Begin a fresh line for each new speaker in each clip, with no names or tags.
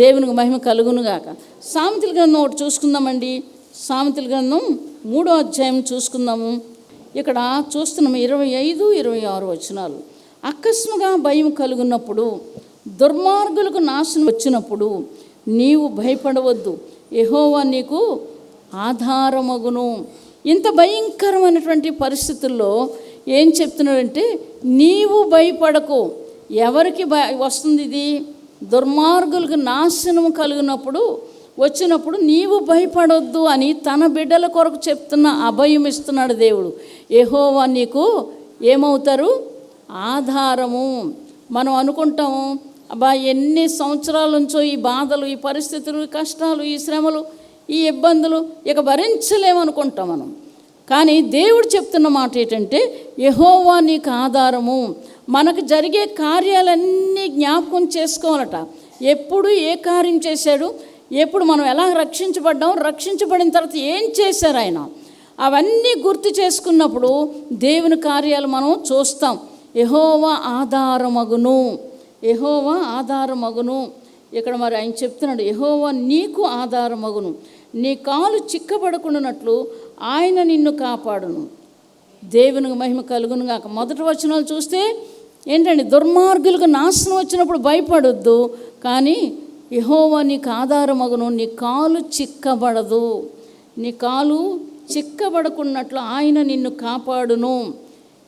దేవునికి మహిమ కలుగును గాక సామెతల గ్రంథం ఒకటి చూసుకుందామండి. సామెతల గ్రంథం మూడో అధ్యాయం చూసుకుందాము. ఇక్కడ చూస్తున్నాము ఇరవై ఐదు ఇరవై ఆరు వచనాలు. అకస్మాగా భయం కలుగున్నప్పుడు దుర్మార్గులకు నాశనం వచ్చినప్పుడు నీవు భయపడవద్దు. ఎహోవా నీకు ఆధారమగును. ఇంత భయంకరమైనటువంటి పరిస్థితుల్లో ఏం చెప్తున్నాడంటే నీవు భయపడకు. ఎవరికి భయ వస్తుంది ఇది? దుర్మార్గులకు నాశనం కలిగినప్పుడు వచ్చినప్పుడు నీవు భయపడొద్దు అని తన బిడ్డల కొరకు చెప్తున్న అభయం ఇస్తున్నాడు దేవుడు. ఏహోవా నీకు ఏమవుతారు? ఆధారము. మనం అనుకుంటాము అబ్బా ఎన్ని సంవత్సరాల నుంచో ఈ బాధలు ఈ పరిస్థితులు ఈ కష్టాలు ఈ శ్రమలు ఈ ఇబ్బందులు ఇక భరించలేమనుకుంటాం మనం. కానీ దేవుడు చెప్తున్న మాట ఏంటంటే యహోవా నీకు ఆధారము. మనకు జరిగే కార్యాలన్నీ జ్ఞాపకం చేసుకోవాలట. ఎప్పుడు ఏ కార్యం చేశాడు ఎప్పుడు మనం ఎలా రక్షించబడ్డాం రక్షించబడిన తర్వాత ఏం చేశారు ఆయన? అవన్నీ గుర్తు చేసుకున్నప్పుడు దేవుని కార్యాలు మనం చూస్తాం. ఎహోవా ఆధారమగును ఎహోవా ఆధారమగును. ఇక్కడ మరి ఆయన చెప్తున్నాడు ఎహోవా నీకు ఆధారమగును. నీ కాలు చిక్కబడకుండానట్లు ఆయన నిన్ను కాపాడును. దేవునికి మహిమ కలుగును గాక మొదటి వచనాలు చూస్తే ఏంటండి దుర్మార్గులకు నాశనం వచ్చినప్పుడు భయపడొద్దు కానీ యహోవా నీకు ఆధారమగును నీ కాలు చిక్కబడదు. నీ కాలు చిక్కబడకున్నట్లు ఆయన నిన్ను కాపాడును.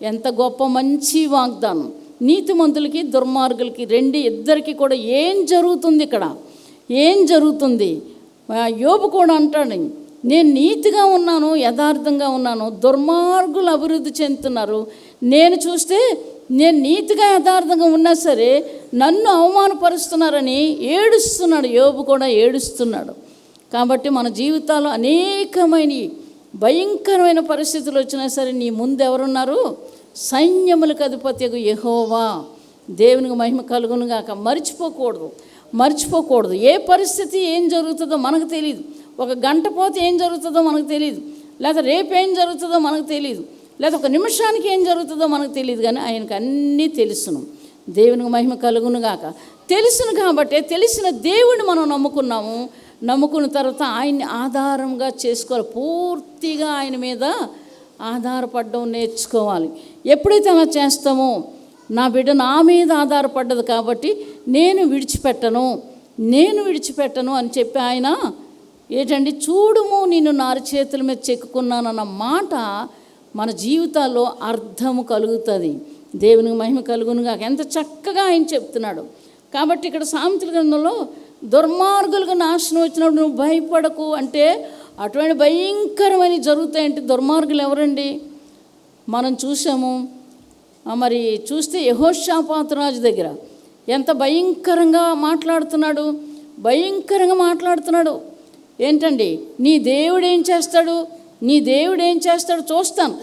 ఎంత గొప్ప మంచి వాగ్దానం. నీతిమంతులకి దుర్మార్గులకి రెండు ఇద్దరికి కూడా ఏం జరుగుతుంది ఇక్కడ? ఏం జరుగుతుంది? ఆ యోబు కూడా అంటాడు నేను నీతిగా ఉన్నాను యథార్థంగా ఉన్నాను దుర్మార్గులు అభివృద్ధి చెందుతున్నారు. నేను చూస్తే నేను నీతిగా యథార్థంగా ఉన్నా సరే నన్ను అవమానపరుస్తున్నారని ఏడుస్తున్నాడు. యోబు కూడా ఏడుస్తున్నాడు. కాబట్టి మన జీవితాల్లో అనేకమైన భయంకరమైన పరిస్థితులు వచ్చినా సరే నీ ముందు ఎవరున్నారు? సైన్యములకు అధిపత్యకు యహోవా. దేవునికి మహిమ కలుగును గాక. మర్చిపోకూడదు. మర్చిపోకూడదు. ఏ పరిస్థితి ఏం జరుగుతుందో మనకు తెలియదు ఒక గంట పోతే ఏం జరుగుతుందో మనకు తెలియదు లేదా రేపు ఏం జరుగుతుందో మనకు తెలియదు లేదా ఒక నిమిషానికి ఏం జరుగుతుందో మనకు తెలియదు కానీ ఆయనకు అన్నీ తెలుసును. దేవునికి మహిమ కలుగును గాక. తెలుసును కాబట్టి తెలిసిన దేవుణ్ణి మనం నమ్ముకున్నాము. నమ్ముకున్న తర్వాత ఆయన్ని ఆధారంగా చేసుకోవాలి. పూర్తిగా ఆయన మీద ఆధారపడడం నేర్చుకోవాలి. ఎప్పుడైతే అలా చేస్తామో నా బిడ్డ నా మీద ఆధారపడ్డది కాబట్టి నేను విడిచిపెట్టను నేను విడిచిపెట్టను అని చెప్పి ఆయన ఏంటండి చూడుము నేను నారు చేతుల మీద చెక్కుకున్నానన్న మాట మన జీవితాల్లో అర్థము కలుగుతుంది. దేవునికి మహిమ కలుగునుగా ఎంత చక్కగా ఆయన చెప్తున్నాడు. కాబట్టి ఇక్కడ సామెతల గ్రంథంలో దుర్మార్గులకు నాశనం వచ్చినప్పుడు నువ్వు భయపడకు అంటే అటువంటి భయంకరమైన జరుగుతాయంటే దుర్మార్గులు ఎవరండి? మనం చూసాము మరి చూస్తే యహోషాపాతరాజు దగ్గర ఎంత భయంకరంగా మాట్లాడుతున్నాడు. భయంకరంగా మాట్లాడుతున్నాడు. ఏంటండి? నీ దేవుడు ఏం చేస్తాడు? నీ దేవుడు ఏం చేస్తాడు చూస్తాను.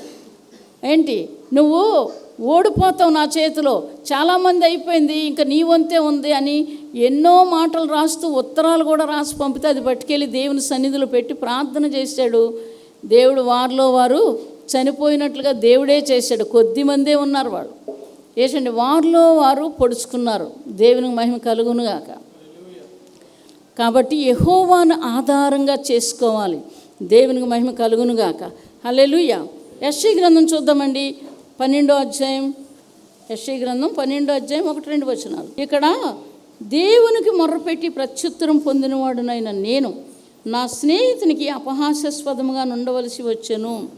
ఏంటి? నువ్వు ఓడిపోతావు నా చేతిలో. చాలామంది అయిపోయింది ఇంకా నీ వంతే ఉంది అని ఎన్నో మాటలు రాస్తూ ఉత్తరాలు కూడా రాసి పంపితే అది పట్టుకెళ్ళి దేవుని సన్నిధిలో పెట్టి ప్రార్థన చేశాడు. దేవుడు వారిలో వారు చనిపోయినట్లుగా దేవుడే చేశాడు. కొద్ది మందే ఉన్నారు వాళ్ళు. ఏసండి వారిలో వారు పొడుచుకున్నారు. దేవునికి మహిమ కలుగునుగాక. కాబట్టి యహోవాను ఆధారంగా చేసుకోవాలి. దేవునికి మహిమ కలుగునుగాక. హల్లెలూయ. ఎస్సీ గ్రంథం చూద్దామండి. పన్నెండో అధ్యాయం. యశ్రీ గ్రంథం పన్నెండో అధ్యాయం ఒకటి రెండు వచనాలు. ఇక్కడ దేవునికి మొర్రపెట్టి ప్రత్యుత్తరం పొందినవాడునైన నేను నా స్నేహితునికి అపహాస్యాస్పదముగా నుండవలసి వచ్చెను.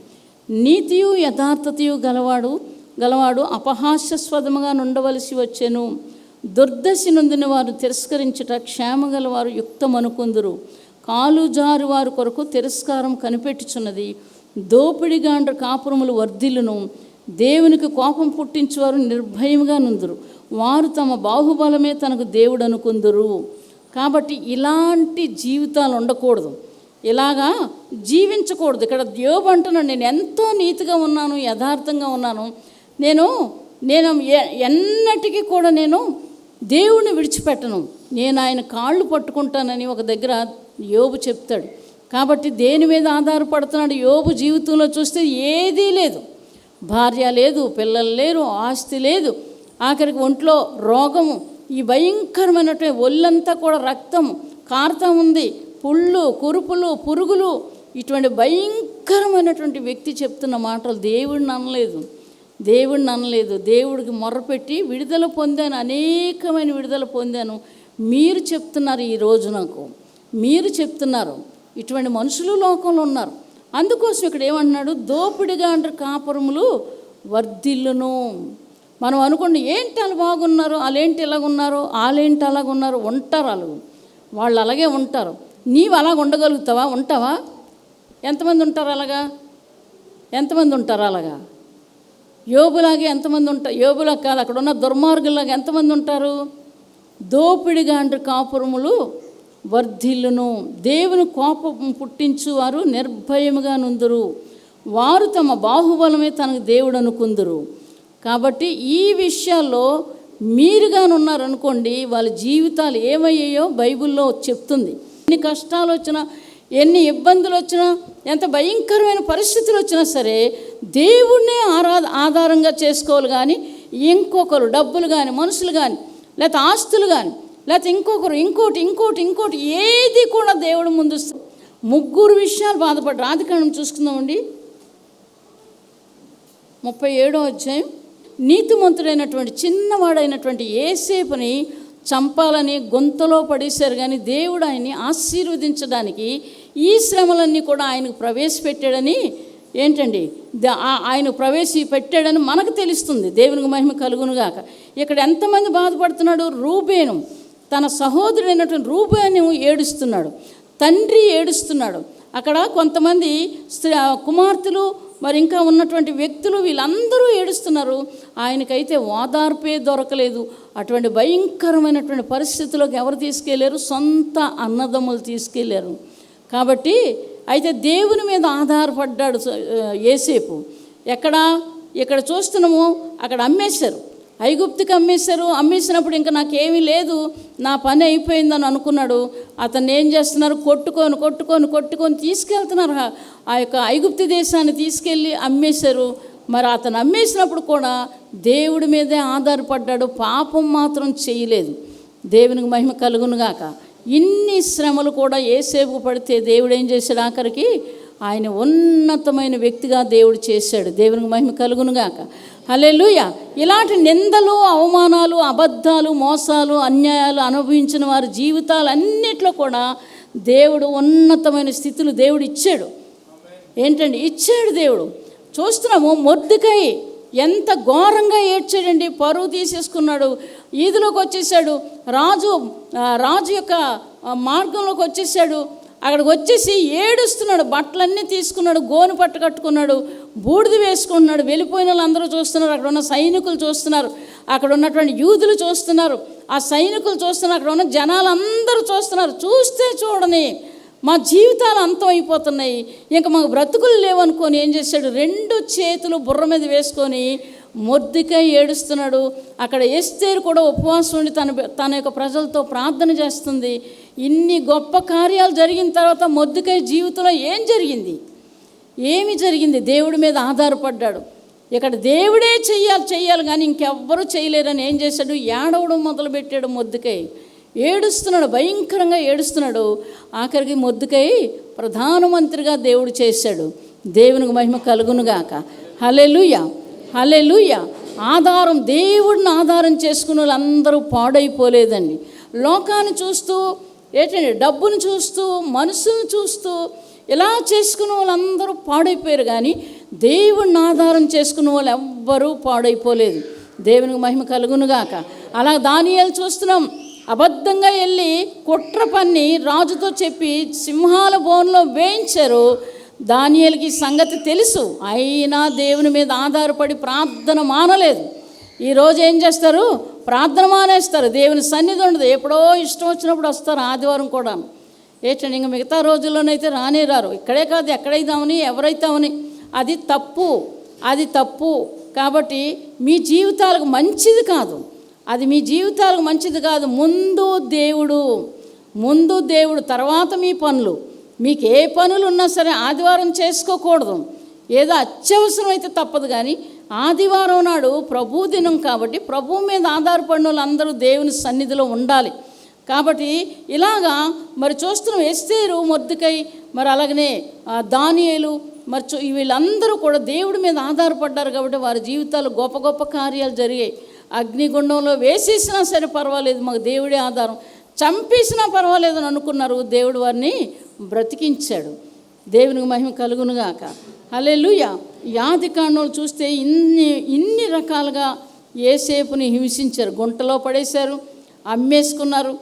నీతియు యథార్థతయు గలవాడు గలవాడు అపహాస్యాస్పదముగా నుండవలసి వచ్చెను. దుర్దశి నొందిన వారు తిరస్కరించుట క్షేమ గలవారు యుక్తమనుకుందురు. కాలు జారు వారి కొరకు తిరస్కారం కనిపెట్టుచున్నది. దోపిడిగాండ్ర కాపురములు వర్ధిల్లును. దేవునికి కోపం పుట్టించేవారు నిర్భయంగా నుందురు. వారు తమ బాహుబలమే తనకు దేవుడు అనుకుందురు కాబట్టి ఇలాంటి జీవితాలు ఉండకూడదు. ఇలాగా జీవించకూడదు. ఇక్కడ యోబు అంటున్నాను నేను ఎంతో నీతిగా ఉన్నాను యథార్థంగా ఉన్నాను. నేను నేను ఎ- ఎన్నటికీ కూడా నేను దేవుణ్ణి విడిచిపెట్టను. నేను ఆయన కాళ్ళు పట్టుకుంటానని ఒక దగ్గర యోబు చెప్తాడు. కాబట్టి దేని మీద ఆధారపడుతున్నాడు? యోబు జీవితంలో చూస్తే ఏదీ లేదు. భార్య లేదు పిల్లలు లేరు ఆస్తి లేదు. ఆఖరికి ఒంట్లో రోగము ఈ భయంకరమైనటువంటి ఒళ్ళంతా కూడా రక్తం కార్త ఉంది. పుళ్ళు కురుపులు పురుగులు ఇటువంటి భయంకరమైనటువంటి వ్యక్తి చెప్తున్న మాటలు దేవుడిని అనలేదు. దేవుడిని అనలేదు. దేవుడికి మొర్రపెట్టి విడుదల పొందాను అనేకమైన విడుదల పొందాను. మీరు చెప్తున్నారు ఈ రోజు నాకు. మీరు చెప్తున్నారు. ఇటువంటి మనుషులు లోకంలో ఉన్నారు. అందుకోసం ఇక్కడ ఏమంటున్నాడు? దోపిడిగా అంటారు కాపురములు వర్ధిల్లును. మనం అనుకోండి ఏంటి అలా బాగున్నారు? వాళ్ళేంటి ఇలాగున్నారు వాళ్ళేంటి అలాగున్నారు ఉంటారు వాళ్ళు. వాళ్ళు అలాగే ఉంటారు. నీవు అలాగ ఉండగలుగుతావా? ఉంటావా? ఎంతమంది ఉంటారు అలాగా? ఎంతమంది ఉంటారు అలాగా? యోబులాగే ఎంతమంది ఉంటారు యోబులాగా కాదు అక్కడ ఉన్న దుర్మార్గులాగా ఎంతమంది ఉంటారు? దోపిడిగా కాపురములు వర్ధిల్లును. దేవుని కోపం పుట్టించువారు నిర్భయముగా నుందురు. వారు తమ బాహుబలమే తనకు దేవుడు అనుకుందరు కాబట్టి ఈ విషయాల్లో మీరుగానున్నారనుకోండి వాళ్ళ జీవితాలు ఏమయ్యాయో బైబిల్లో చెప్తుంది. ఎన్ని కష్టాలు వచ్చినా ఎన్ని ఇబ్బందులు వచ్చినా ఎంత భయంకరమైన పరిస్థితులు వచ్చినా సరే దేవుణ్ణే ఆరా ఆధారంగా చేసుకోవాలి కానీ ఇంకొకరు డబ్బులు కానీ మనుషులు కానీ లేకపోతే ఆస్తులు కానీ లేకపోతే ఇంకొకరు ఇంకోటి ఇంకోటి ఇంకోటి ఏది కూడా దేవుడు ముందు ముగ్గురు విషయాలు బాధపడ్డారు. ఆదికాండం చూసుకుందామండి. ముప్పై ఏడో అధ్యాయం. నీతిమంతుడైనటువంటి చిన్నవాడైనటువంటి ఏసేపుని చంపాలని గొంతలో పడేశారు కానీ దేవుడు ఆయన్ని ఆశీర్వదించడానికి ఈ శ్రమలన్నీ కూడా ఆయనకు ప్రవేశపెట్టాడని ఏంటండి? ఆయన ఆ- ఆయన ప్రవేశపెట్టాడని మనకు తెలుస్తుంది. దేవునికి మహిమ కలుగునుగాక ఇక్కడ ఎంతమంది బాధపడుతున్నాడు? రూబేను. తన సహోదరుడైనటువంటి రూబేను ఏడుస్తున్నాడు. తండ్రి ఏడుస్తున్నాడు. అక్కడ కొంతమంది స్త్రీ కుమార్తెలు మరి ఇంకా ఉన్నటువంటి వ్యక్తులు వీళ్ళందరూ ఏడుస్తున్నారు. ఆయనకైతే ఓదార్పే దొరకలేదు. అటువంటి భయంకరమైనటువంటి పరిస్థితుల్లోకి ఎవరు తీసుకెళ్ళారు సొంత అన్నదమ్ములు తీసుకెళ్ళారు కాబట్టి అయితే దేవుని మీద ఆధారపడ్డాడు ఏసేపు ఎక్కడ? ఇక్కడ చూస్తున్నాము అక్కడ అమ్మేశారు. ఐగుప్తికి అమ్మేశారు. అమ్మేసినప్పుడు ఇంకా నాకేమీ లేదు. నా పని అయిపోయిందని అనుకున్నాడు. అతన్ని ఏం చేస్తున్నారు? కొట్టుకొని కొట్టుకొని కొట్టుకొని తీసుకెళ్తున్నారు. ఆ- ఆ యొక్క ఐగుప్తి దేశాన్ని తీసుకెళ్ళి అమ్మేశారు. మరి అతను అమ్మేసినప్పుడు కూడా దేవుడి మీదే ఆధారపడ్డాడు. పాపం మాత్రం చేయలేదు. దేవునికి మహిమ కలుగునుగాక. ఇన్ని శ్రమలు కూడా ఏసేపు పడితే దేవుడు ఏం చేశాడు ఆఖరికి? ఆయన ఉన్నతమైన వ్యక్తిగా దేవుడు చేశాడు. దేవునికి మహిమ కలుగునుగాక అలెలుయ ఇలాంటి నిందలు అవమానాలు అబద్ధాలు మోసాలు అన్యాయాలు అనుభవించిన వారి జీవితాలు అన్నిట్లో కూడా దేవుడు ఉన్నతమైన స్థితులు దేవుడు ఇచ్చాడు ఏంటండి? ఇచ్చాడు దేవుడు. చూస్తున్నాము మొద్దుకై ఎంత ఘోరంగా ఏడ్చాడండి. పరువు తీసేసుకున్నాడు. ఈదులోకి వచ్చేసాడు. రాజు రాజు యొక్క మార్గంలోకి వచ్చేసాడు. అక్కడికి వచ్చేసి ఏడుస్తున్నాడు. బట్టలన్నీ తీసుకున్నాడు. గోను పట్టు కట్టుకున్నాడు. బూడిద వేసుకుంటున్నాడు. వెళ్ళిపోయిన వాళ్ళందరూ చూస్తున్నారు. అక్కడ ఉన్న సైనికులు చూస్తున్నారు. అక్కడ ఉన్నటువంటి యూదులు చూస్తున్నారు. ఆ సైనికులు చూస్తున్నారు. అక్కడ ఉన్న జనాలందరూ చూస్తున్నారు. చూస్తే చూడని మా జీవితాలు అంతం అయిపోతున్నాయి. ఇంకా మాకు బ్రతుకులు లేవనుకొని ఏం చేశాడు? రెండు చేతులు బుర్ర మీద వేసుకొని మొద్దుకై ఏడుస్తున్నాడు. అక్కడ ఎస్తేరు కూడా ఉపవాసం ఉండి తన తన యొక్క ప్రజలతో ప్రార్థన చేస్తుంది. ఇన్ని గొప్ప కార్యాలు జరిగిన తర్వాత మొద్దుకై జీవితంలో ఏం జరిగింది? ఏమి జరిగింది? దేవుడి మీద ఆధారపడ్డాడు. ఇక్కడ దేవుడే చెయ్యాలి చెయ్యాలి కానీ ఇంకెవ్వరూ చేయలేరని ఏం చేశాడు? ఏడవడం మొదలుపెట్టాడు మొద్దుకై ఏడుస్తున్నాడు భయంకరంగా ఏడుస్తున్నాడు. ఆఖరికి మొద్దుకై ప్రధానమంత్రిగా దేవుడు చేశాడు. దేవునికి మహిమ కలుగునుగాక. హలెలుయ హలెలుయ ఆధారం దేవుడిని ఆధారం చేసుకున్న వాళ్ళందరూ పాడైపోలేదండి. లోకాన్ని చూస్తూ ఏంటండి డబ్బును చూస్తూ మనసును చూస్తూ ఇలా చేసుకున్న వాళ్ళందరూ పాడైపోయారు కానీ దేవుడిని ఆధారం చేసుకున్న వాళ్ళు ఎవ్వరూ పాడైపోలేదు. దేవునికి మహిమ కలుగునుగాక. అలా దానియాలు చూస్తున్నాం. అబద్ధంగా వెళ్ళి కుట్ర పన్ని రాజుతో చెప్పి సింహాల బోన్లో వేయించారు. దానియలకి సంగతి తెలుసు. అయినా దేవుని మీద ఆధారపడి ప్రార్థన మానలేదు. ఈరోజు ఏం చేస్తారు? ప్రార్థన మానేస్తారు. దేవుని సన్నిధి ఉండదు. ఎప్పుడో ఇష్టం వచ్చినప్పుడు వస్తారు ఆదివారం కూడా ఏంటండి ఇంకా మిగతా రోజుల్లోనైతే రానే రారు. ఇక్కడే కాదు ఎక్కడైతామని ఎవరైతామని. అది తప్పు. అది తప్పు. కాబట్టి మీ జీవితాలకు మంచిది కాదు. అది మీ జీవితాలకు మంచిది కాదు. ముందు దేవుడు ముందు దేవుడు తర్వాత మీ పనులు. మీకు ఏ పనులు ఉన్నా సరే ఆదివారం చేసుకోకూడదు. ఏదో అత్యవసరం అయితే తప్పదు కానీ ఆదివారం నాడు ప్రభు దినం కాబట్టి ప్రభు మీద ఆధారపడిన వాళ్ళందరూ దేవుని సన్నిధిలో ఉండాలి. కాబట్టి ఇలాగా మరి చూస్తున్నాం ఎస్తేరు మొద్దుకై మరి అలాగనే దానియలు మరి వీళ్ళందరూ కూడా దేవుడి మీద ఆధారపడ్డారు కాబట్టి వారి జీవితాలు గొప్ప గొప్ప కార్యాలు జరిగాయి. అగ్నిగుండంలో వేసేసినా సరే పర్వాలేదు మాకు దేవుడే ఆధారం. చంపేసినా పర్వాలేదు అని అనుకున్నారు దేవుడు వారిని బ్రతికించాడు. దేవునికి మహిమ కలుగునుగాక హల్లెలూయా. యాది కాండంలో చూస్తే ఇన్ని ఇన్ని రకాలుగా ఏసేపుని హింసించారు. గుంటలో పడేశారు అమ్మేసుకున్నారు.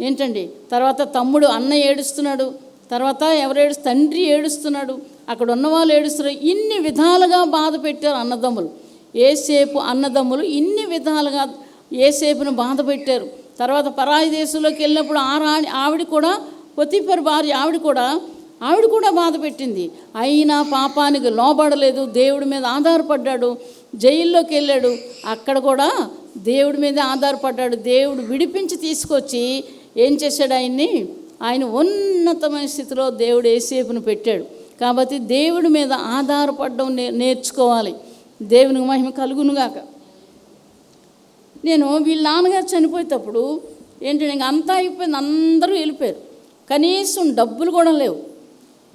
ఏంటండి? తర్వాత తమ్ముడు అన్న ఏడుస్తున్నాడు తర్వాత ఎవరు తండ్రి ఏడుస్తున్నాడు అక్కడ ఉన్న వాళ్ళు ఏడుస్తున్నారు. ఇన్ని విధాలుగా బాధ పెట్టారు అన్నదమ్ములు. ఏసేపు అన్నదమ్ములు ఇన్ని విధాలుగా ఏసేపును బాధ పెట్టారు. తర్వాత పరాయి దేశంలోకి వెళ్ళినప్పుడు ఆ రాణి ఆవిడ కూడా పొతిపర్ భార్య ఆవిడ కూడా ఆవిడ కూడా బాధ పెట్టింది. అయినా పాపానికి లోబడలేదు దేవుడి మీద ఆధారపడ్డాడు జైల్లోకి వెళ్ళాడు. అక్కడ కూడా దేవుడి మీద ఆధారపడ్డాడు. దేవుడు విడిపించి తీసుకొచ్చి ఏం చేశాడు ఆయన్ని? ఆయన ఉన్నతమైన స్థితిలో దేవుడు ఏసేపును పెట్టాడు. కాబట్టి దేవుడి మీద ఆధారపడడం నే నేర్చుకోవాలి. దేవునికి మహిమ కలుగునుగాక. నేను వీళ్ళ నాన్నగారు చనిపోయేటప్పుడు ఏంటంటే ఇంక అంతా అయిపోయింది అందరూ వెళ్ళిపోయారు. కనీసం డబ్బులు కూడా లేవు.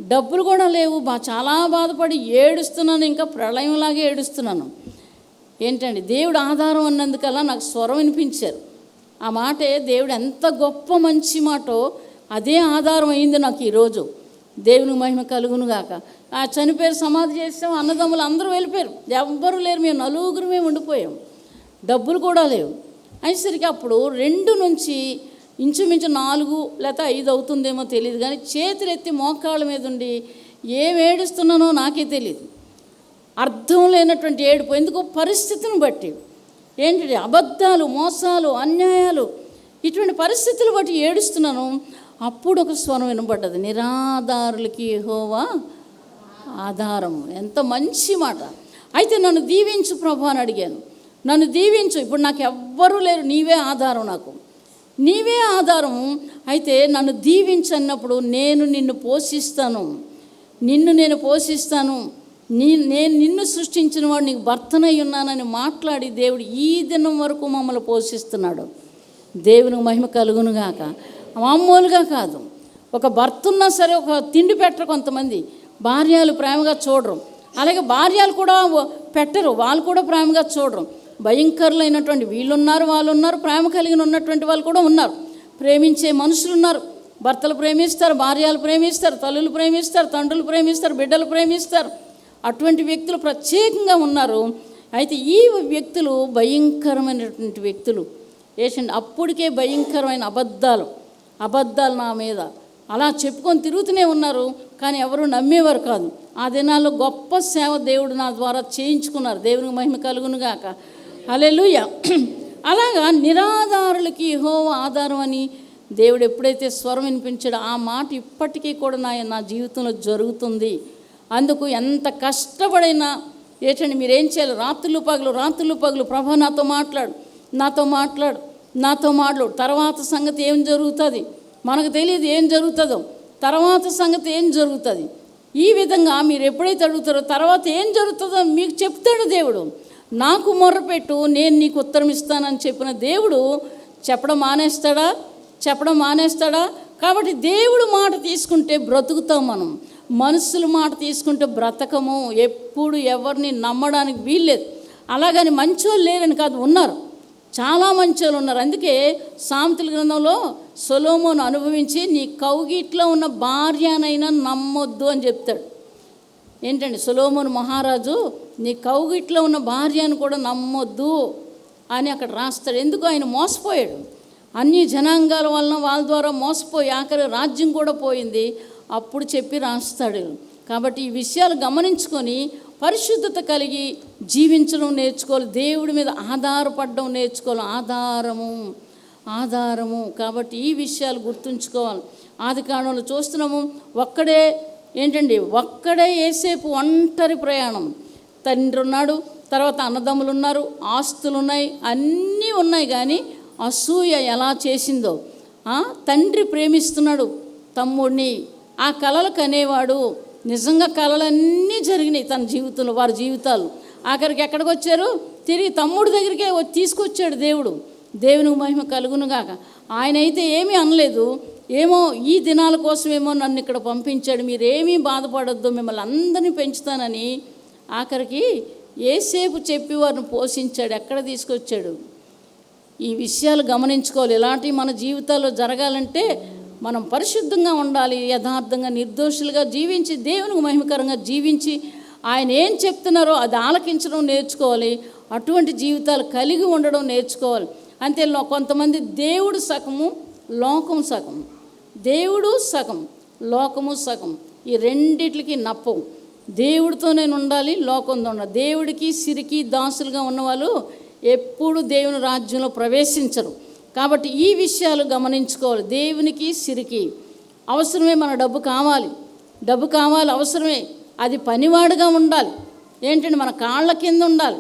డబ్బులు కూడా లేవు బా చాలా బాధపడి ఏడుస్తున్నాను ఇంకా ప్రళయంలాగే ఏడుస్తున్నాను. ఏంటండి దేవుడు ఆధారం అన్నందుకల్లా నాకు స్వరం వినిపించారు. ఆ మాటే దేవుడు ఎంత గొప్ప మంచి మాటో అదే ఆధారం అయింది నాకు ఈరోజు. దేవుని మహిమ కలుగునుగాక ఆ చనిపోయారు సమాధి చేసాం అన్నదమ్ములు అందరూ వెళ్ళిపోయారు. ఎవ్వరూ లేరు మేము నలుగురు మేము ఉండిపోయాం. డబ్బులు కూడా లేవు. అయ్యేసరికి అప్పుడు రెండు నుంచి ఇంచుమించు నాలుగు లేకపోతే ఐదు అవుతుందేమో తెలియదు కానీ చేతులు ఎత్తి మోకాళ్ళ మీద ఉండి ఏం ఏడుస్తున్నానో నాకే తెలియదు అర్థం లేనటువంటి ఏడుపు ఎందుకు పరిస్థితిని బట్టి. ఏంటి అబద్ధాలు మోసాలు అన్యాయాలు ఇటువంటి పరిస్థితులు బట్టి ఏడుస్తున్నాను. అప్పుడు ఒక స్వరం వినబడ్డది. నిరాధారులకి హోవా ఆధారం. ఎంత మంచి మాట. అయితే నన్ను దీవించు ప్రభు అని అడిగాను. నన్ను దీవించు. ఇప్పుడు నాకు ఎవ్వరూ లేరు. నీవే ఆధారం నాకు. నీవే ఆధారం. అయితే నన్ను దీవించు అన్నప్పుడు నేను నిన్ను పోషిస్తాను. నిన్ను నేను పోషిస్తాను. నీ నేను నిన్ను సృష్టించిన వాడు నీకు భర్తనై ఉన్నానని మాట్లాడి దేవుడు ఈ దినం వరకు మమ్మల్ని పోషిస్తున్నాడు. దేవునికి మహిమ కలుగునుగాక. మామూలుగా కాదు. ఒక భర్త ఉన్నా సరే ఒక తిండి పెట్టరు కొంతమంది. భార్యలు ప్రేమగా చూడరు. అలాగే భార్యలు కూడా పెట్టరు. వాళ్ళు కూడా ప్రేమగా చూడరు. భయంకరులైనటువంటి వీళ్ళు ఉన్నారు వాళ్ళు ఉన్నారు ప్రేమ కలిగిన ఉన్నటువంటి వాళ్ళు కూడా ఉన్నారు. ప్రేమించే మనుషులు ఉన్నారు. భర్తలు ప్రేమిస్తారు భార్యలు ప్రేమిస్తారు తల్లులు ప్రేమిస్తారు తండ్రులు ప్రేమిస్తారు బిడ్డలు ప్రేమిస్తారు. అటువంటి వ్యక్తులు ప్రత్యేకంగా ఉన్నారు. అయితే ఈ వ్యక్తులు భయంకరమైనటువంటి వ్యక్తులు. ఏషండి అప్పటికే భయంకరమైన అబద్ధాలు. అబద్ధాలు నా మీద. అలా చెప్పుకొని తిరుగుతూనే ఉన్నారు కానీ ఎవరు నమ్మేవారు కాదు. ఆ దినాల్లో గొప్ప సేవ దేవుడు నా ద్వారా చేయించుకున్నారు. దేవునికి మహిమ కలుగునుగాక. అలెలుయ అలాగా నిరాధారులకి హో ఆధారం అని దేవుడు ఎప్పుడైతే స్వరం వినిపించాడో ఆ మాట ఇప్పటికీ కూడా నా నా జీవితంలో జరుగుతుంది. అందుకు ఎంత కష్టపడైనా ఏంటండి మీరేం చేయాలి? రాత్రులు పగలు రాత్రులు పగలు ప్రభా నాతో మాట్లాడు నాతో మాట్లాడు. నాతో మాట్లాడు. తర్వాత సంగతి ఏం జరుగుతుంది? మనకు తెలియదు ఏం జరుగుతుందో. తర్వాత సంగతి ఏం జరుగుతుంది? ఈ విధంగా మీరు ఎప్పుడైతే అడుగుతారో తర్వాత ఏం జరుగుతుందో మీకు చెప్తాడు దేవుడు. నాకు మొర్రపెట్టు నేను నీకు ఉత్తరం ఇస్తానని చెప్పిన దేవుడు చెప్పడం మానేస్తాడా? చెప్పడం మానేస్తాడా? కాబట్టి దేవుడు మాట తీసుకుంటే బ్రతుకుతాం మనం. మనుషుల మాట తీసుకుంటే బ్రతకము. ఎప్పుడు ఎవరిని నమ్మడానికి వీల్లేదు. అలాగని మంచోళ్ళు లేరని కాదు ఉన్నారు. చాలా మంచోళ్ళు ఉన్నారు. అందుకే సామెతల గ్రంథంలో సొలోమోను అనుభవించి నీ కౌగిట్లో ఉన్న భార్యనైనా నమ్మొద్దు అని చెప్తాడు. ఏంటండి? సొలోమోను మహారాజు నీ కౌగిట్లో ఉన్న భార్యను కూడా నమ్మొద్దు అని అక్కడ రాస్తాడు. ఎందుకు? ఆయన మోసపోయాడు. అన్ని జనాంగాల వలన వాళ్ళ ద్వారా మోసపోయి ఆఖరి రాజ్యం కూడా పోయింది. అప్పుడు చెప్పి రాస్తాడు. కాబట్టి ఈ విషయాలు గమనించుకొని పరిశుద్ధత కలిగి జీవించడం నేర్చుకోవాలి. దేవుడి మీద ఆధారపడడం నేర్చుకోవాలి. ఆధారము ఆధారము. కాబట్టి ఈ విషయాలు గుర్తుంచుకోవాలి. ఆది కాలంలో చూస్తున్నాము ఒక్కడే ఏంటండి? ఒక్కడే ఏసేపు ఒంటరి ప్రయాణం. తండ్రి ఉన్నాడు తర్వాత అన్నదమ్ములు ఉన్నారు ఆస్తులు ఉన్నాయి అన్నీ ఉన్నాయి కానీ అసూయ ఎలా చేసిందో? ఆ, తండ్రి ప్రేమిస్తున్నాడు తమ్ముడిని. ఆ కలలు కనేవాడు నిజంగా కళలన్నీ జరిగినాయి తన జీవితంలో వారి జీవితాలు. ఆఖరికి ఎక్కడికి వచ్చారు? తిరిగి తమ్ముడు దగ్గరికే తీసుకొచ్చాడు దేవుడు. దేవునికి మహిమ కలుగునుగాక ఆయన అయితే ఏమీ అనలేదు. ఏమో ఈ దినాల కోసమేమో నన్ను ఇక్కడ పంపించాడు. మీరేమీ బాధపడద్దు. మిమ్మల్ని అందరినీ పెంచుతానని ఆఖరికి ఏసేపు చెప్పి వారిని పోషించాడు. ఎక్కడ తీసుకొచ్చాడు? ఈ విషయాలు గమనించుకోవాలి. ఇలాంటివి మన జీవితాల్లో జరగాలంటే మనం పరిశుద్ధంగా ఉండాలి యథార్థంగా నిర్దోషులుగా జీవించి దేవునికి మహిమకరంగా జీవించి ఆయన ఏం చెప్తున్నారో అది ఆలకించడం నేర్చుకోవాలి అటువంటి జీవితాలు కలిగి ఉండడం నేర్చుకోవాలి. అంతే కొంతమంది దేవుడు సగము లోకం సగం దేవుడు సగం లోకము సగం. ఈ రెండిట్లకి నప్పవు. దేవుడితో నేను ఉండాలి లోకంతో ఉండాలి. దేవుడికి సిరికి దాసులుగా ఉన్నవాళ్ళు ఎప్పుడు దేవుని రాజ్యంలో ప్రవేశించరు. కాబట్టి ఈ విషయాలు గమనించుకోవాలి. దేవునికి సిరికి. అవసరమే మన డబ్బు కావాలి. డబ్బు కావాలి అవసరమే. అది పనివాడుగా ఉండాలి. ఏంటండి? మన కాళ్ళ కింద ఉండాలి.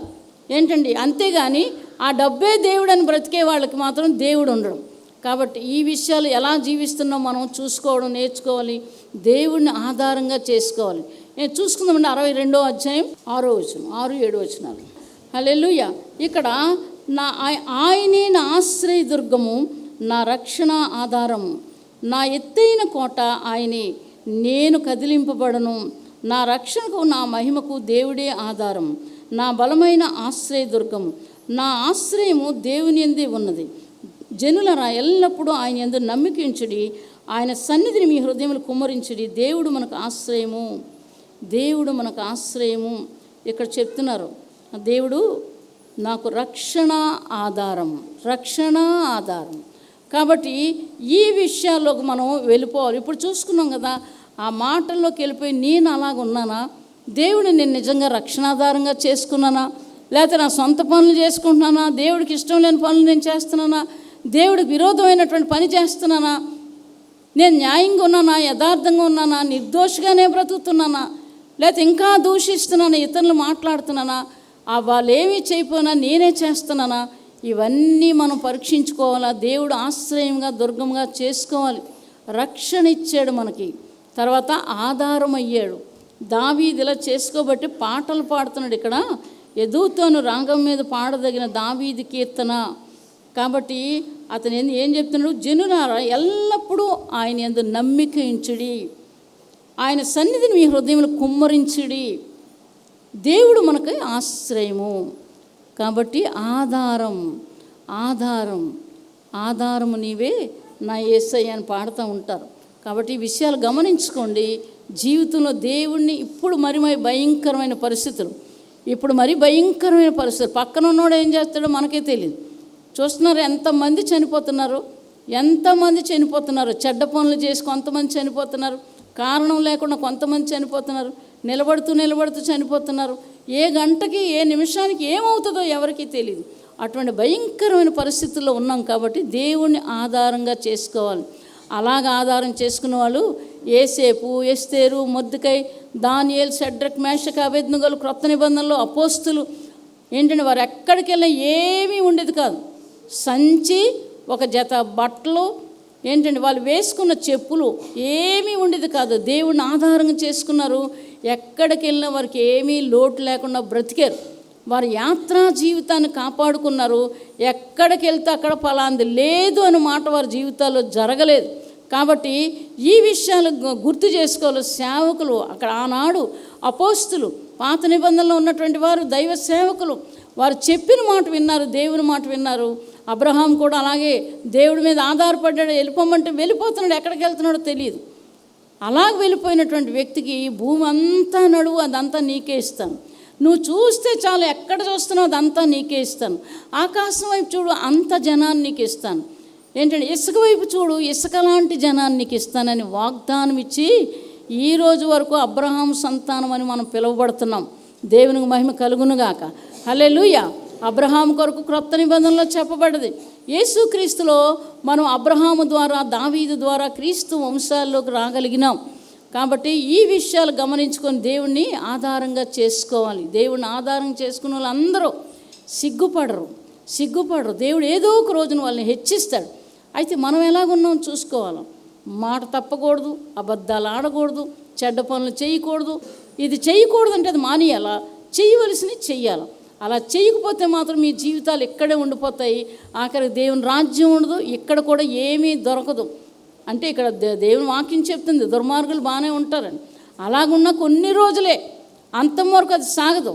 ఏంటండి? అంతేగాని ఆ డబ్బే దేవుడు అని బ్రతికే వాళ్ళకి మాత్రం దేవుడు ఉండడం. కాబట్టి ఈ విషయాలు ఎలా జీవిస్తున్నాం మనం చూసుకోవడం నేర్చుకోవాలి. దేవుడిని ఆధారంగా చేసుకోవాలి. నేను చూసుకుందామండి. అరవై రెండో అధ్యాయం ఆరో వచనం ఆరు ఏడు వచనాలు. హల్లెలూయా. ఇక్కడ నా ఆయనే నా ఆశ్రయ దుర్గము నా రక్షణ ఆధారము. నా ఎత్తైన కోట ఆయనే నేను కదిలింపబడను. నా రక్షణకు నా మహిమకు దేవుడే ఆధారం. నా బలమైన ఆశ్రయదుర్గము నా ఆశ్రయము దేవుని ఎందే ఉన్నది. జనులరా ఎల్లప్పుడూ ఆయన ఎందు నమ్మికించుడి. ఆయన సన్నిధిని మీ హృదయములు కుమ్మరించుడి. దేవుడు మనకు ఆశ్రయము. దేవుడు మనకు ఆశ్రయము. ఇక్కడ చెప్తున్నారు. దేవుడు నాకు రక్షణ ఆధారం రక్షణ ఆధారం. కాబట్టి ఈ విషయాల్లోకి మనం వెళ్ళిపోవాలి. ఇప్పుడు చూసుకున్నాం కదా ఆ మాటల్లోకి వెళ్ళిపోయి నేను అలాగున్నానా? దేవుడిని నేను నిజంగా రక్షణాధారంగా చేసుకున్నానా? లేకపోతే నా సొంత పనులు చేసుకుంటున్నానా? దేవుడికి ఇష్టం లేని పనులు నేను చేస్తున్నానా? దేవుడికి విరోధమైనటువంటి పని చేస్తున్నానా? నేను న్యాయంగా ఉన్నానా? యథార్థంగా ఉన్నానా? నిర్దోషిగానే బ్రతుకుతున్నానా? లేకపోతే ఇంకా దూషిస్తున్నానా? ఇతరులు మాట్లాడుతున్నానా? వాళ్ళు ఏమీ చేయకపోయినా నేనే చేస్తున్నానా? ఇవన్నీ మనం పరీక్షించుకోవాలా? దేవుడు ఆశ్రయంగా దుర్గంగా చేసుకోవాలి. రక్షణ ఇచ్చాడు మనకి. తర్వాత ఆధారం అయ్యాడు దావీది ఇలా చేసుకోబట్టి పాటలు పాడుతున్నాడు ఇక్కడ. ఎదుగుతోను రంగం మీద పాడదగిన దావీది కీర్తన. కాబట్టి అతను ఏం చెప్తున్నాడు? జనులారా ఎల్లప్పుడూ ఆయన ఎందు నమ్మిక ఉంచుడి. ఆయన సన్నిధిని మీ హృదయంలో కుమ్మరించుడి. దేవుడు మనకి ఆశ్రయము. కాబట్టి ఆధారం ఆధారం ఆధారము నీవే నా ఏసై అని పాడుతూ ఉంటారు. కాబట్టి ఈ విషయాలు గమనించుకోండి. జీవితంలో దేవుణ్ణి ఇప్పుడు మరి మరి భయంకరమైన పరిస్థితులు. ఇప్పుడు మరి భయంకరమైన పరిస్థితులు. పక్కన ఉన్నోడు ఏం చేస్తాడో మనకే తెలియదు. చూస్తున్నారు ఎంతమంది చనిపోతున్నారు? ఎంతమంది చనిపోతున్నారు? చెడ్డ పనులు చేసి కొంతమంది చనిపోతున్నారు. కారణం లేకుండా కొంతమంది చనిపోతున్నారు. నిలబడుతూ నిలబడుతూ చనిపోతున్నారు. ఏ గంటకి ఏ నిమిషానికి ఏమవుతుందో ఎవరికీ తెలియదు అటువంటి భయంకరమైన పరిస్థితుల్లో ఉన్నాం కాబట్టి దేవుణ్ణి ఆధారంగా చేసుకోవాలి. అలాగ ఆధారం చేసుకున్న వాళ్ళు ఏసేపు ఎస్తేరు మొద్దుకై దానియేల్ సెడ్రక్ మేషక అభెజ్ఞగలు క్రొత్త నిబంధనలు అపోస్తులు ఏంటంటే వారు ఎక్కడికి వెళ్ళినా ఏమీ ఉండేది కాదు. సంచి ఒక జత బట్టలు ఏంటంటే వాళ్ళు వేసుకున్న చెప్పులు ఏమీ ఉండేది కాదు. దేవుణ్ణి ఆధారంగా చేసుకున్నారు. ఎక్కడికి వెళ్ళినా వారికి ఏమీ లోటు లేకుండా బ్రతికారు. వారి యాత్రా జీవితాన్ని కాపాడుకున్నారు. ఎక్కడికి వెళ్తే అక్కడ ఫలాంది లేదు అన్న మాట వారి జీవితాల్లో జరగలేదు. కాబట్టి ఈ విషయాలు గుర్తు చేసుకోవాలి. సేవకులు అక్కడ ఆనాడు అపోస్తులు పాత నిబంధనలో ఉన్నటువంటి వారు దైవ సేవకులు. వారు చెప్పిన మాట విన్నారు దేవుని మాట విన్నారు. అబ్రహాం కూడా అలాగే దేవుడి మీద ఆధారపడ్డాడు వెళ్ళిపోమంటే వెళ్ళిపోతున్నాడు ఎక్కడికి వెళ్తున్నాడో తెలియదు. అలాగ వెళ్ళిపోయినటువంటి వ్యక్తికి భూమి అంతా నడువు అదంతా నీకే ఇస్తాను నువ్వు చూస్తే చాలు ఎక్కడ చూస్తున్నావు అదంతా నీకే ఇస్తాను ఆకాశం వైపు చూడు అంత జనాన్ని నీకు ఇస్తాను ఏంటంటే ఇసుక వైపు చూడు ఇసుక లాంటి జనాన్ని నీకు ఇస్తానని వాగ్దానం ఇచ్చి ఈ రోజు వరకు అబ్రహాం సంతానం అని మనం పిలువబడుతున్నాం. దేవునికి మహిమ కలుగునుగాక. హల్లెలూయా. అబ్రహాం కొరకు క్రొత్త నిబంధనలో చెప్పబడ్డది. యేసుక్రీస్తులో మనం అబ్రహాము ద్వారా దావీదు ద్వారా క్రీస్తు వంశాల్లోకి రాగలిగినాం. కాబట్టి ఈ విషయాలు గమనించుకొని దేవుణ్ణి ఆధారంగా చేసుకోవాలి. దేవుణ్ణి ఆధారం చేసుకున్న వాళ్ళందరూ సిగ్గుపడరు. సిగ్గుపడరు. దేవుడు ఏదో ఒక రోజున వాళ్ళని హెచ్చిస్తాడు. అయితే మనం ఎలాగున్నాం చూసుకోవాలి. మాట తప్పకూడదు అబద్ధాలు ఆడకూడదు చెడ్డ పనులు చేయకూడదు. ఇది చేయకూడదు అంటే అది మానేయాలా? చేయవలసినవి చెయ్యాలి? అలా చేయకపోతే మాత్రం మీ జీవితాలు ఇక్కడే ఉండిపోతాయి. ఆఖరికి దేవుని రాజ్యం ఉండదు ఇక్కడ కూడా ఏమీ దొరకదు. అంటే ఇక్కడ దేవుని వాక్యం చెప్తుంది దుర్మార్గులు బాగానే ఉంటారని. అలాగున్న కొన్ని రోజులే అంతం వరకు అది సాగదు.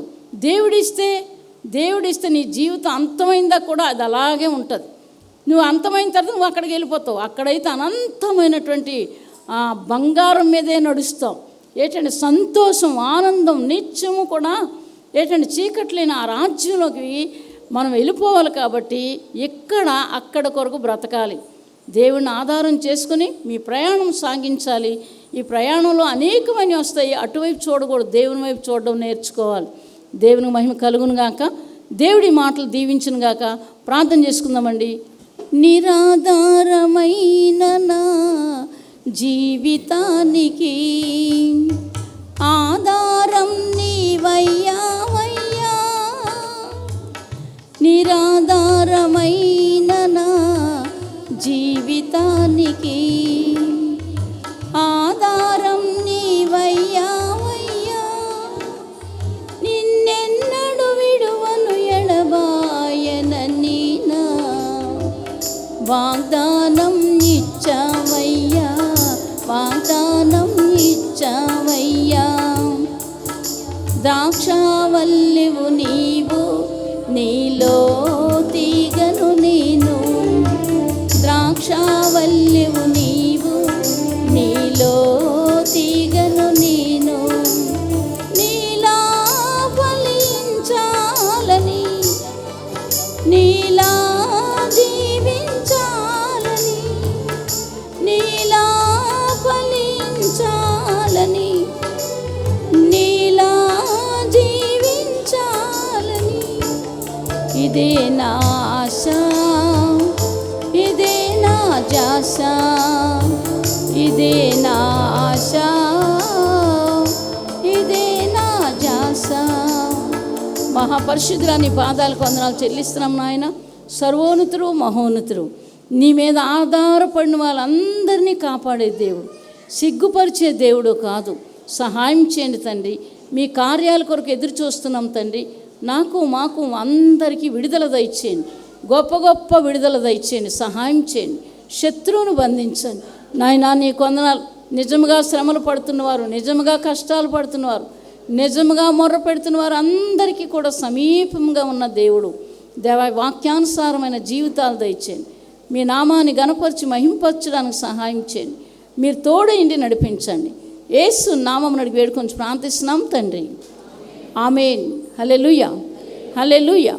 దేవుడిస్తే దేవుడిస్తే నీ జీవితం అంతమైందా కూడా అది అలాగే ఉంటుంది. నువ్వు అంతమైన తర్వాత నువ్వు అక్కడికి వెళ్ళిపోతావు. అక్కడైతే అనంతమైనటువంటి బంగారం మీదే నడుస్తావు. ఏంటంటే సంతోషం ఆనందం నిత్యము కూడా ఏంటంటే చీకట్లేని ఆ రాజ్యంలోకి మనం వెళ్ళిపోవాలి కాబట్టి ఎక్కడ అక్కడ కొరకు బ్రతకాలి. దేవుని ఆధారం చేసుకుని మీ ప్రయాణం సాగించాలి. ఈ ప్రయాణంలో అనేకమైన వస్తాయి. అటువైపు చూడకూడదు దేవుని వైపు చూడడం నేర్చుకోవాలి. దేవుని మహిమ కలుగును గాక. దేవుడి మాటలు దీవించును గాక. ప్రార్థన చేసుకుందామండి. నిరాధారమైన నా జీవితానికి ఆధారం ఇదే నా ఆశ ఇదే నా జాస ఇదే నా ఆశ ఇదే నా జాస. మహాపరిశుద్ధుల పాదాలకు వందనాలు చెల్లిస్తున్నాం నాయన. సర్వోన్నతుడు మహోన్నతుడు. నీ మీద ఆధారపడిన వాళ్ళందరినీ కాపాడే దేవుడు. సిగ్గుపరిచే దేవుడు కాదు. సహాయం చేయండి తండ్రి. మీ కార్యాల కొరకు ఎదురు చూస్తున్నాం తండ్రి. నాకు మాకు అందరికీ విడుదల దయచేయండి. గొప్ప గొప్ప విడుదల దయచేయండి. సహాయం చేయండి. శత్రువును బంధించండి. నాయన నీ కొందనాలు నిజముగా శ్రమలు పడుతున్నవారు నిజముగా కష్టాలు పడుతున్నవారు నిజముగా మొర్ర పెడుతున్న వారు అందరికీ కూడా సమీపంగా ఉన్న దేవుడు. దేవ వాక్యానుసారమైన జీవితాలు దయచేయండి. మీ నామాన్ని గణపరిచి మహింపరచడానికి సహాయం చేయండి. మీరు తోడైండి నడిపించండి. ఏసు నామం నడిపి వేడుకొని ప్రార్థిస్తున్నాం తండ్రి. ఆమెన్. Hallelujah hallelujah